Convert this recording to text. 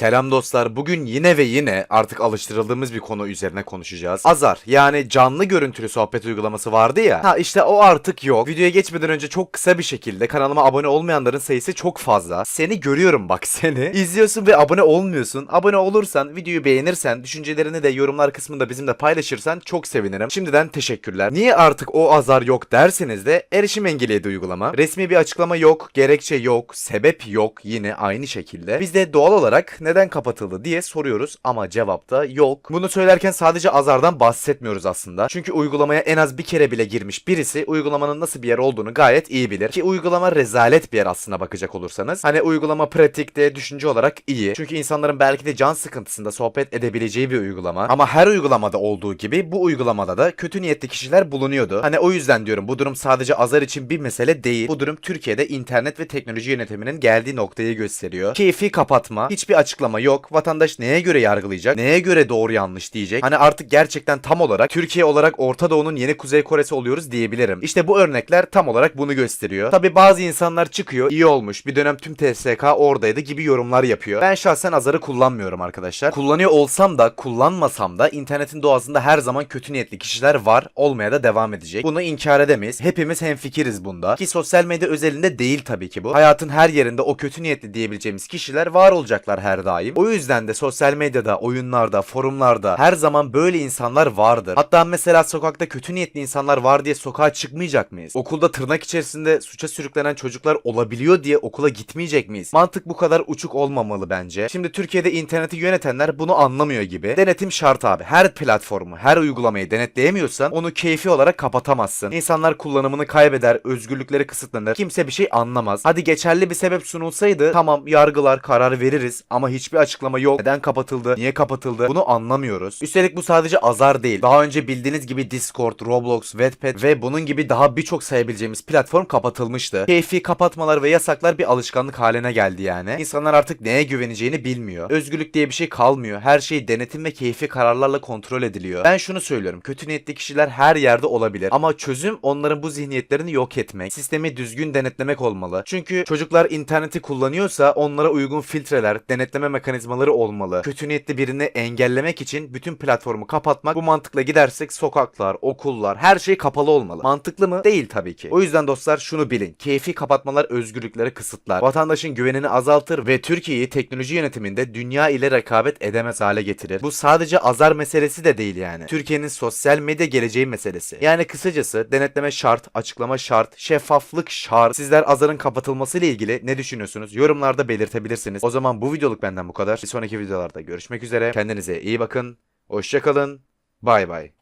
Selam dostlar. Bugün yine ve yine artık alıştırıldığımız bir konu üzerine konuşacağız. Azar yani canlı görüntülü sohbet uygulaması vardı ya. Ha işte o artık yok. Videoya geçmeden önce çok kısa bir şekilde kanalıma abone olmayanların sayısı çok fazla. Seni görüyorum bak seni. İzliyorsun ve abone olmuyorsun. Abone olursan, videoyu beğenirsen, düşüncelerini de yorumlar kısmında bizimle paylaşırsan çok sevinirim. Şimdiden teşekkürler. Niye artık o azar yok derseniz de erişim engelledi uygulama. Resmi bir açıklama yok, gerekçe yok, sebep yok yine aynı şekilde. Biz de doğal olarak neden kapatıldı diye soruyoruz ama cevap da yok. Bunu söylerken sadece azardan bahsetmiyoruz aslında. Çünkü uygulamaya en az bir kere bile girmiş birisi uygulamanın nasıl bir yer olduğunu gayet iyi bilir. Ki uygulama rezalet bir yer aslına bakacak olursanız. Hani uygulama pratikte düşünce olarak iyi. Çünkü insanların belki de can sıkıntısında sohbet edebileceği bir uygulama. Ama her uygulamada olduğu gibi bu uygulamada da kötü niyetli kişiler bulunuyordu. Hani o yüzden diyorum bu durum sadece azar için bir mesele değil. Bu durum Türkiye'de internet ve teknoloji yönetiminin geldiği noktayı gösteriyor. Keyfi kapatma, hiçbir açıklama yok. Vatandaş neye göre yargılayacak? Neye göre doğru yanlış diyecek? Hani artık gerçekten tam olarak Türkiye olarak Orta Doğu'nun yeni Kuzey Kore'si oluyoruz diyebilirim. İşte bu örnekler tam olarak bunu gösteriyor. Tabi bazı insanlar çıkıyor, iyi olmuş, bir dönem tüm TSK oradaydı gibi yorumlar yapıyor. Ben şahsen azarı kullanmıyorum arkadaşlar. Kullanıyor olsam da kullanmasam da internetin doğasında her zaman kötü niyetli kişiler var, olmaya da devam edecek. Bunu inkar edemeyiz. Hepimiz hemfikiriz bunda. Ki sosyal medya özelinde değil tabii ki bu. Hayatın her yerinde o kötü niyetli diyebileceğimiz kişiler var olacaklar her daim. O yüzden de sosyal medyada, oyunlarda, forumlarda her zaman böyle insanlar vardır. Hatta mesela sokakta kötü niyetli insanlar var diye sokağa çıkmayacak mıyız? Okulda tırnak içerisinde suça sürüklenen çocuklar olabiliyor diye okula gitmeyecek miyiz? Mantık bu kadar uçuk olmamalı bence. Şimdi Türkiye'de interneti yönetenler bunu anlamıyor gibi. Denetim şart abi. Her platformu, her uygulamayı denetleyemiyorsan onu keyfi olarak kapatamazsın. İnsanlar kullanımını kaybeder, özgürlükleri kısıtlanır. Kimse bir şey anlamaz. Hadi geçerli bir sebep sunulsaydı tamam yargılar karar veririz ama hiçbir açıklama yok. Neden kapatıldı? Niye kapatıldı? Bunu anlamıyoruz. Üstelik bu sadece azar değil. Daha önce bildiğiniz gibi Discord, Roblox, Wattpad ve bunun gibi daha birçok sayabileceğimiz platform kapatılmıştı. Keyfi kapatmalar ve yasaklar bir alışkanlık haline geldi yani. İnsanlar artık neye güveneceğini bilmiyor. Özgürlük diye bir şey kalmıyor. Her şey denetim ve keyfi kararlarla kontrol ediliyor. Ben şunu söylüyorum. Kötü niyetli kişiler her yerde olabilir. Ama çözüm onların bu zihniyetlerini yok etmek. Sistemi düzgün denetlemek olmalı. Çünkü çocuklar interneti kullanıyorsa onlara uygun filtreler, denetleme mekanizmaları olmalı. Kötü niyetli birini engellemek için bütün platformu kapatmak bu mantıkla gidersek sokaklar, okullar her şey kapalı olmalı. Mantıklı mı? Değil tabii ki. O yüzden dostlar şunu bilin. Keyfi kapatmalar özgürlükleri kısıtlar. Vatandaşın güvenini azaltır ve Türkiye'yi teknoloji yönetiminde dünya ile rekabet edemez hale getirir. Bu sadece azar meselesi de değil yani. Türkiye'nin sosyal medya geleceği meselesi. Yani kısacası denetleme şart, açıklama şart, şeffaflık şart. Sizler azarın kapatılması ile ilgili ne düşünüyorsunuz? Yorumlarda belirtebilirsiniz. O zaman bu videoluk benden bu kadar. Bir sonraki videolarda görüşmek üzere. Kendinize iyi bakın. Hoşçakalın. Bay bay.